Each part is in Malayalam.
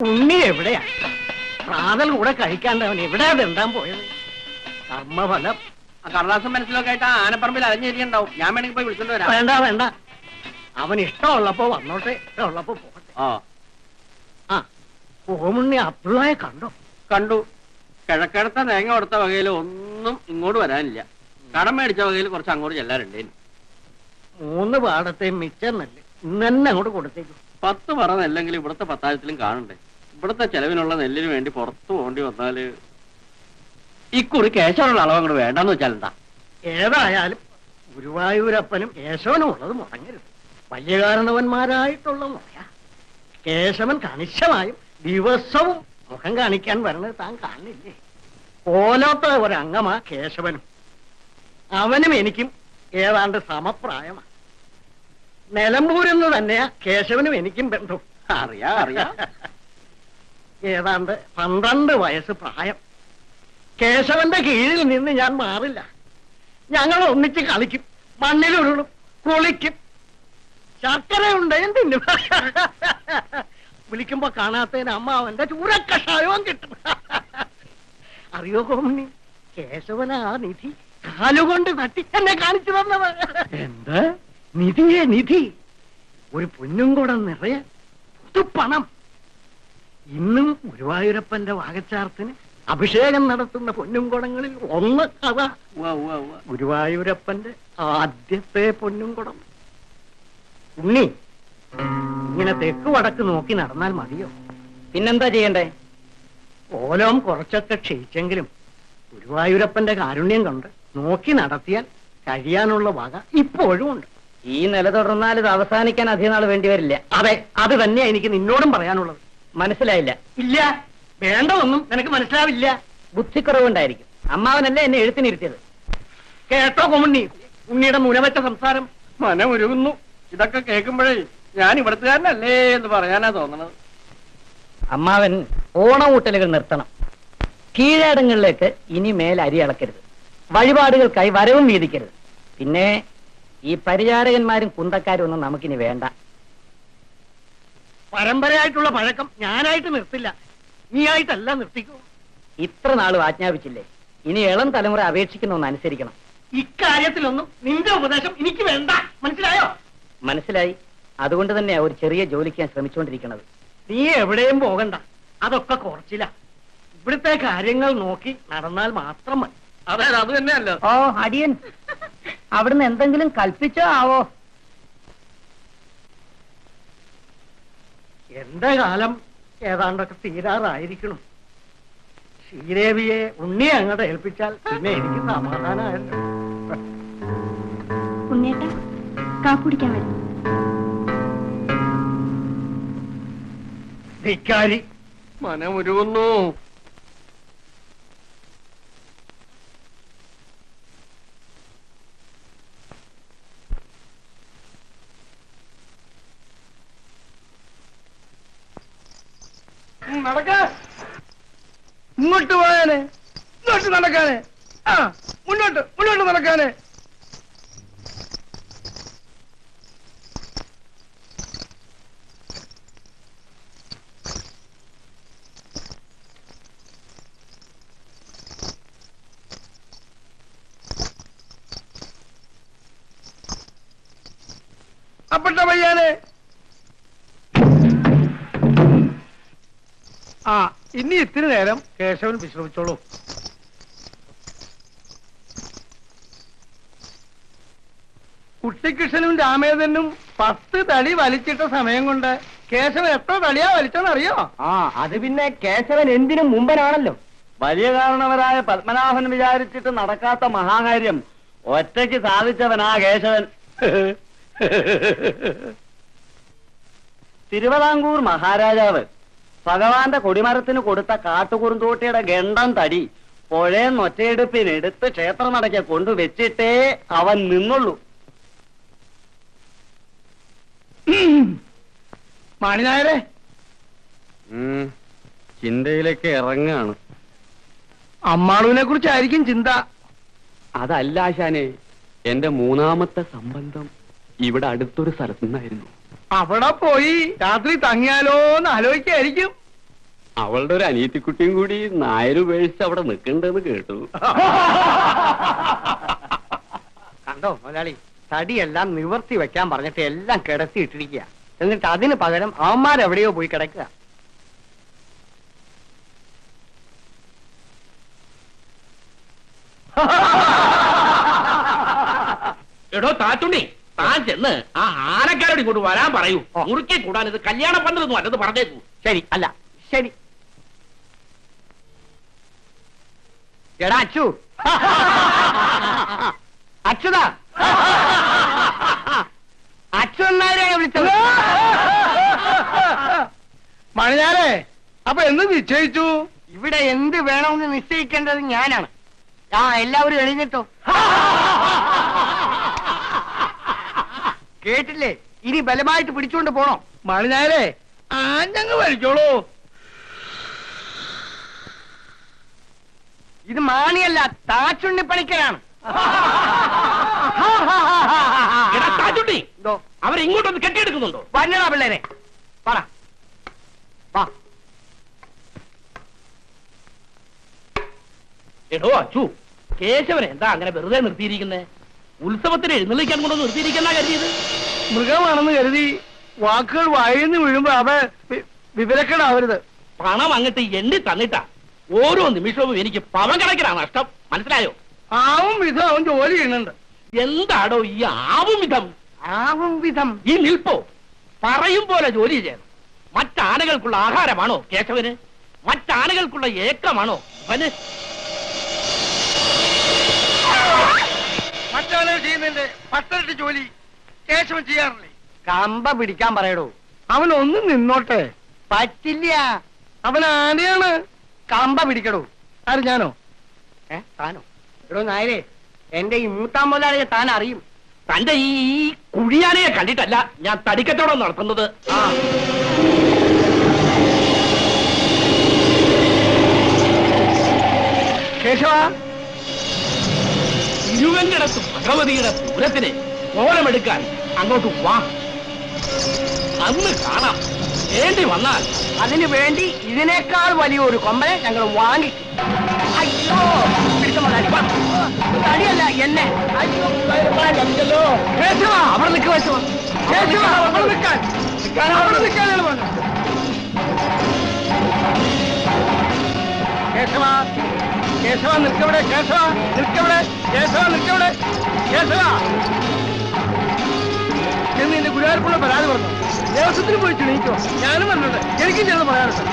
ഉണ്ണി എവിടെയാ? പ്രാതൽ കൂടെ കഴിക്കാണ്ട് അവൻ എവിടെയാ തിണ്ടാൻ പോയത്? കർമ്മഫലം. ആ കടലാസം മനസ്സിലൊക്കെ ആയിട്ട് ആനപ്പറമ്പിൽ അലഞ്ഞിരിക്കണ്ടാവും ഞാൻ വേണമെങ്കിൽ പോയി വിളിച്ചോണ്ട് വരാം. വേണ്ട വേണ്ട. അവൻ ഇഷ്ടമുള്ളപ്പോ വന്നോട്ടെ ഇഷ്ടമുള്ളപ്പോ പോകട്ടെ ആ. ആ ഓമുണ്ണി അബ്ദുള്ളയെ കണ്ടോ? കണ്ടു. കിഴക്കിടത്ത തേങ്ങ കൊടുത്ത വകയിൽ ഒന്നും ഇങ്ങോട്ട് വരാനില്ല. കടം മേടിച്ച വകയിൽ കുറച്ച് അങ്ങോട്ട് ചെല്ലാറുണ്ടേനു. മൂന്ന് പാടത്തെ മിച്ചം നെല്ല് ഇന്ന് തന്നെ അങ്ങോട്ട് കൊടുത്തേക്കും. പത്ത് പറ നെല്ലെങ്കിൽ ഇവിടുത്തെ പത്താഴത്തിലും കാണണ്ടേ? ഇവിടുത്തെ ചെലവിനുള്ള നെല്ലിന് വേണ്ടി പുറത്തു പോകേണ്ടി വന്നാൽ ഇക്കുറി കേശവനുള്ള അളവ് അങ്ങോട്ട് വേണ്ടെന്ന് വെച്ചാൽ എന്താ? ഏതായാലും ഗുരുവായൂരപ്പനും കേശവനും ഉള്ളത് മുടങ്ങരുത്. വലിയ കാരണവന്മാരായിട്ടുള്ള കേശവൻ കണിശമായും ദിവസവും മുഖം കാണിക്കാൻ വരണത് താൻ കാണില്ലേ ഓലോത്ത ഒരംഗമാ കേശവനും. അവനും എനിക്കും ഏതാണ്ട് സമപ്രായമാണ് നിലമ്പൂരെന്ന് തന്നെയാ കേശവനും എനിക്കും ബന്ധം അറിയാ അറിയാ. ഏതാണ്ട് പന്ത്രണ്ട് വയസ്സ് പ്രായം. കേശവന്റെ കീഴിൽ നിന്ന് ഞാൻ മാറില്ല. ഞങ്ങൾ ഒന്നിച്ച് കളിക്കും. മണ്ണിലുരുളും കുളിക്കും. ശർക്കര ഉണ്ടേയും തിന്നും വിളിക്കുമ്പോ കാണാത്തതിന് അമ്മ അവന്റെ ചൂരക്കഷായവും കിട്ടും. അറിയോ കോമണി കേശവന ആ നിധി കാലുകൊണ്ട് തട്ടി എന്നെ കാണിച്ചു തന്നത്. എന്താ? നിധിയെ നിധി. ഒരു പൊന്നും കൂടെ നിറയെ പണം ഇന്നും ഗുരുവായൂരപ്പന്റെ വാകച്ചാർത്തിന് അഭിഷേകം നടത്തുന്ന പൊന്നും കുടങ്ങളിൽ ഒന്ന് അതാ. ഗുരുവായൂരപ്പന്റെ ആദ്യത്തെ പൊന്നും കുടം. ഉണ്ണി ഇങ്ങനെ തെക്ക് വടക്ക് നോക്കി നടന്നാൽ മതിയോ? പിന്നെന്താ ചെയ്യണ്ടേ? ഓലം കുറച്ചൊക്കെ ക്ഷയിച്ചെങ്കിലും ഗുരുവായൂരപ്പന്റെ കാരുണ്യം കൊണ്ട് നോക്കി നടത്തിയാൽ കഴിയാനുള്ള വക ഇപ്പോഴും ഉണ്ട്. ഈ നില തുടർന്നാൽ ഇത് അവസാനിക്കാൻ അധികം നാൾ വേണ്ടി വരില്ല. അതെ അത് തന്നെയാ എനിക്ക് നിന്നോടും പറയാനുള്ളത്. മനസ്സിലായില്ല. ഇല്ല. വേണ്ട ഒന്നും നിനക്ക് മനസ്സിലാവില്ല. ബുദ്ധിക്കുറവുണ്ടായിരിക്കും. അമ്മാവനല്ലേ എന്നെ എഴുത്തിനിരുത്തിയത്? കേട്ടോ കൊമുണ്ണി. ഉണ്ണിയുടെ മുനവറ്റ സംസാരം. മനമുരുകുന്നു. ഇതൊക്കെ കേൾക്കുമ്പോഴേ ഞാൻ ഇവിടത്തുകാരനല്ലേ എന്ന് പറയാനാ തോന്നണത്. അമ്മാവൻ ഓണമൂട്ടലുകൾ നിർത്തണം. കീഴടങ്ങളിലേക്ക് ഇനി മേൽ അരി അളക്കരുത്. വഴിപാടുകൾക്കായി വരവും വീതിക്കരുത്. പിന്നെ ഈ പരിചാരകന്മാരും കുന്തക്കാരും ഒന്നും നമുക്കിനി വേണ്ട. പരമ്പരയായിട്ടുള്ള പഴക്കം ഞാനായിട്ട് നിർത്തില്ല. നീയായിട്ടല്ല നിർത്തിക്കൂ. ഇത്ര നാളും ആജ്ഞാപിച്ചില്ലേ? ഇനി ഇളം തലമുറ അപേക്ഷിക്കുന്ന ഒന്ന് അനുസരിക്കണം. ഇക്കാര്യത്തിലൊന്നും നിന്റെ ഉപദേശം എനിക്ക് വേണ്ട. മനസ്സിലായോ? മനസ്സിലായി. അതുകൊണ്ട് തന്നെയാ ഒരു ചെറിയ ജോലിക്ക് ഞാൻ ശ്രമിച്ചുകൊണ്ടിരിക്കുന്നത് നീ എവിടെയും പോകണ്ട. അതൊക്കെ കുറച്ചില്ല ഇവിടുത്തെ കാര്യങ്ങൾ നോക്കി നടന്നാൽ മാത്രം മതി. അതെ അത് തന്നെയല്ലോ. ഓ അടിയൻ. അവിടുന്ന് എന്തെങ്കിലും കൽപ്പിച്ചോ ആവോ? എന്റെ കാലം ഏതാണ്ടൊക്കെ തീരാറായിരിക്കണം. ശ്രീദേവിയെ ഉണ്ണി അങ്ങോട്ട് ഏൽപ്പിച്ചാൽ പിന്നെ എനിക്ക് സമാധാനമായല്ലോ. കാക്കുടിക്കാൻ വരും. ധിക്കാരി. മനമുരുകുന്നു നടക്ക പോയാനെ ഇങ്ങോട്ട് നടക്കാനെ. ആ മുന്നോട്ട് മുന്നോട്ട് നടക്കാനേ. അപ്പട്ട പയ്യാനെ. ആ ഇനി ഇത്തിരി നേരം കേശവൻ വിശ്രമിച്ചോളൂ. കുട്ടിക്കൃഷ്ണനും രാമേന്ദ്രനും പത്ത് തടി വലിച്ചിട്ട സമയം കൊണ്ട് കേശവൻ എത്ര തടിയാ വലിച്ചെന്നറിയോ ആ അത് പിന്നെ കേശവൻ എന്തിനും മുമ്പനാണല്ലോ. വലിയ കാരണവരായ പത്മനാഭൻ വിചാരിച്ചിട്ട് നടക്കാത്ത മഹാകാര്യം ഒറ്റയ്ക്ക് സാധിച്ചവനാ കേശവൻ. തിരുവിതാംകൂർ മഹാരാജാവ്. ഭഗവാന്റെ കൊടിമരത്തിന് കൊടുത്ത കാട്ടുകുറുന്തോട്ടിയുടെ ഗണ്ടം തടി പുഴയെന്ന് നൊറ്റയെടുപ്പിനെടുത്ത് ക്ഷേത്രം നടക്കെ കൊണ്ടുവച്ചിട്ടേ അവൻ നിന്നുള്ളൂ. മാണിനായരെ. ചിന്തയിലേക്ക് ഇറങ്ങാണ്. അമ്മാളുവിനെ കുറിച്ചായിരിക്കും ചിന്ത. അതല്ല ആശാനെ എന്റെ മൂന്നാമത്തെ സംബന്ധം ഇവിടെ അടുത്തൊരു സ്ഥലത്തു നിന്നായിരുന്നു അവിടെ പോയി രാത്രി തങ്ങിയാലോന്ന് ആലോചിക്കായിരിക്കും. അവളുടെ ഒരു അനിയത്തിക്കുട്ടിയും കൂടി നായര് ഉപേക്ഷിച്ച് അവിടെ നിൽക്കണ്ടെന്ന് കേട്ടു. കണ്ടോ മുതലാളി തടിയെല്ലാം നിവർത്തി വെക്കാൻ പറഞ്ഞിട്ട് എല്ലാം കിടത്തി ഇട്ടിരിക്കുക. എന്നിട്ട് അതിന് പകരം അവന്മാരെവിടെയോ പോയി കിടക്കുക. എടോ താറ്റുണ്ണി താൻ ചെന്ന് ആ ആനക്കാരോട് ഇങ്ങോട്ട് വരാൻ പറയൂ. മുറുക്കി കൂടാൻ ഇത് കല്യാണ പന്തലൊന്നും അല്ലത് പറഞ്ഞേക്കൂ. ശരി അല്ല ശരി. എടാ അച്ചു. അച്യുതാ അച്ചു എന്നാരെയാ വിളിച്ചത്? മണിഞ്ഞാലേ അപ്പൊ എന്ത് നിശ്ചയിച്ചു? ഇവിടെ എന്ത് വേണമെന്ന് നിശ്ചയിക്കേണ്ടത് ഞാനാണ്. ആ എല്ലാവരും എഴുതിട്ടോ കേട്ടില്ലേ? ഇനി ബലമായിട്ട് പിടിച്ചുകൊണ്ട് പോണോ. മണിഞ്ഞാലേ ഞങ്ങൾ വലിച്ചോളൂ ഇത് മാണിയല്ല താച്ചുണ്ണി താറ്റുണ്ണി എന്തോ അവരിങ്ങോട്ടൊന്ന് കെട്ടിയെടുക്കുന്നുണ്ടോ? വന്നടാ പിള്ളേരെ. പറ. വാ. എടോ അച്ചു കേശവനെ എന്താ അങ്ങനെ വെറുതെ നിർത്തിയിരിക്കുന്നേ? ഉത്സവത്തിന് എഴുന്നള്ളിക്കാൻ കൊണ്ടൊന്ന് നിർത്തിയിരിക്കുന്ന കരുതിയത്? മൃഗമാണെന്ന് കരുതി വാക്കുകൾ വായിന്ന് വീഴുമ്പോ അവ വിവരക്കേടാവരുത്. പണം അങ്ങട്ട് എണ്ണി തന്നിട്ടാ. ഓരോ നിമിഷവും എനിക്ക് പവൻ കണക്കിനാണ് നഷ്ടം. മനസ്സിലായോ? ആവും വിധം അവൻ ജോലി ചെയ്യുന്നുണ്ട്. എന്താടോ ഈ ആവും വിധം? ആവും വിധം. ഈ നിൽപ്പോ പറയും പോലെ ജോലി ചെയ്യണം. മറ്റാനകൾക്കുള്ള ആഹാരമാണോ കേശവന്? മറ്റാനകൾക്കുള്ള ഏക്കമാണോ അവന് മറ്റാളെ ചെയ്യുന്നതിന്റെ പത്തരട്ട് ജോലി കേശവൻ ചെയ്യാറില്ലേ? കമ്പ പിടിക്കാൻ പറയടോ. അവൻ ഒന്നും നിന്നോട്ടെ. പറ്റില്ല. അവൻ ആനയാണ് കമ്പ പിടിക്കടോ. ആര് ഞാനോ? ഏ താനോ? എടോ നായരെ എന്റെ ഈ മൂത്താം മുതലാളിയെ താൻ അറിയും. തന്റെ ഈ ഈ കുഴിയാനയെ കണ്ടിട്ടല്ല ഞാൻ തടിക്കച്ചവടം നടത്തുന്നത്. ആ. കേശവ ഇരുവങ്കിടത്ത് ഭഗവതിയുടെ പൂരത്തിന് ഓരമെടുക്കാൻ അങ്ങോട്ട് വാ. അന്ന് കാണാം. വേണ്ടി വന്നാൽ അതിനു വേണ്ടി ഇതിനേക്കാൾ വലിയൊരു കൊമ്പനെ ഞങ്ങൾ വാങ്ങി. അയ്യോ. തടിയല്ല എന്നെ. അവിടെ നിൽക്കുക കേശവ അവിടെ നിൽക്കാൻ. നിൽക്കാൻ അവിടെ പറഞ്ഞത് കേശവ കേശവ നിൽക്കവിടെ കേശവ നിൽക്കവിടെ കേശവ നിൽക്കവിടെ കേശവ. ഗുരുവായൂർപ്പുള്ള പരാതി പറഞ്ഞു ദേവസ്വത്തിന് പോയി ക്ഷണിക്കോ. ഞാനും പറഞ്ഞിട്ടുണ്ട് എനിക്കും ചെന്ന് പറയാറുണ്ട്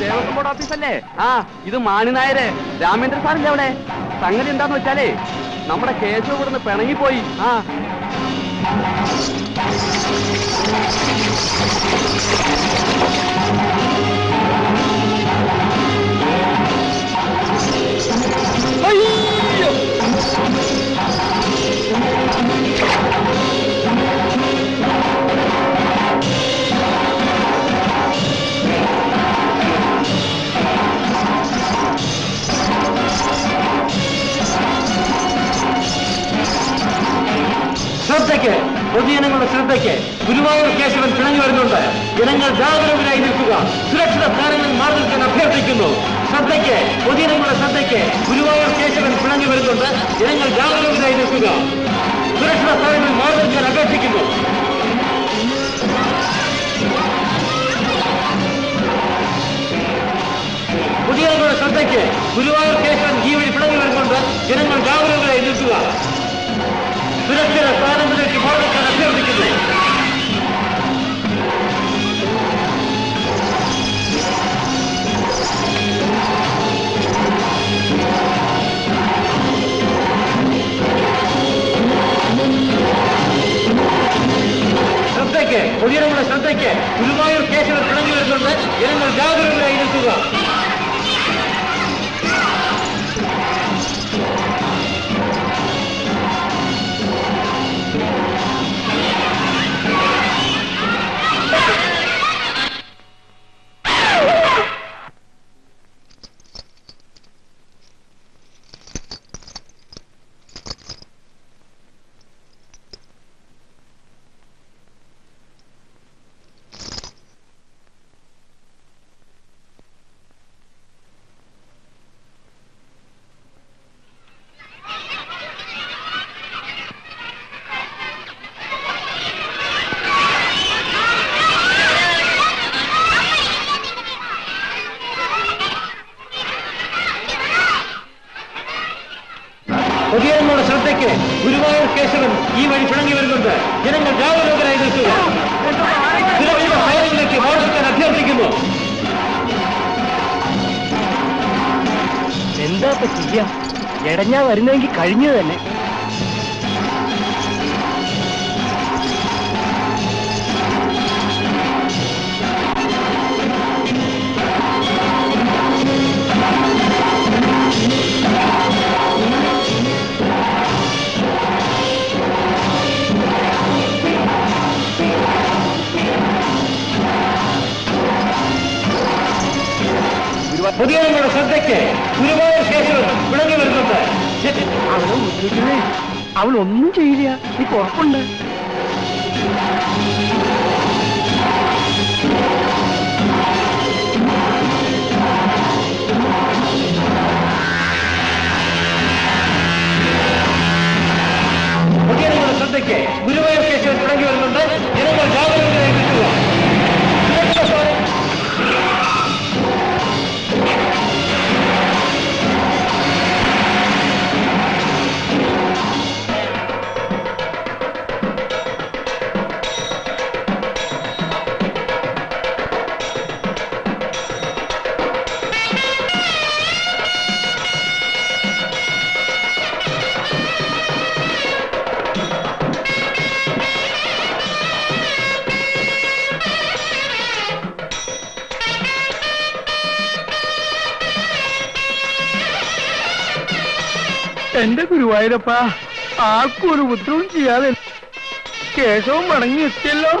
ദേവസ്വം ബോർഡ് ഓഫീസല്ലേ ആ ഇത് മാണി നായര്. രാമേന്ദ്ര സാറിന്റെ അവിടെ. സംഗതി എന്താന്ന് വെച്ചാലേ നമ്മുടെ കേശവ് ഇവിടുന്ന് പിണങ്ങിപ്പോയി. ആ Thank you. പൊതുജനങ്ങളുടെ ശ്രദ്ധയ്ക്ക് ഗുരുവായൂർ കേശവൻ പിണങ്ങി വരുന്നുണ്ട് ജനങ്ങൾ ജാഗരൂകരായി നിൽക്കുക സുരക്ഷിത സ്ഥാനങ്ങളിൽ മാറി നിൽക്കാൻ അഭ്യർത്ഥിക്കുന്നു ശ്രദ്ധയ്ക്ക് പൊതുജനങ്ങളുടെ ശ്രദ്ധയ്ക്ക് ഗുരുവായൂർ കേശവൻ പിണങ്ങി വരുന്നുണ്ട് ജനങ്ങൾ ജാഗരൂകരായി നിൽക്കുക സുരക്ഷിത സ്ഥാനങ്ങളിൽ മാറി നിൽക്കാൻ അപേക്ഷിക്കുന്നു പൊതുജനങ്ങളുടെ ശ്രദ്ധയ്ക്ക് ഗുരുവായൂർ കേശവൻ ഈ വഴി പിണങ്ങി വരുന്നുണ്ട് ജനങ്ങൾ ജാഗരൂകരായി നിൽക്കുക സുരക്ഷിത സ്ഥാനങ്ങളിലേക്ക് ചെയ്യാ എടഞ്ഞാ വരുന്നെങ്കിൽ കഴിഞ്ഞു തന്നെ. അവനൊന്നും ചെയ്യില്ല. നീ ഉറപ്പുണ്ട് എന്റെ ഗുരുവായൂരപ്പ ആർക്കും ഒരു ചെയ്യാതെ കേശവം മടങ്ങി എത്തിയല്ലോ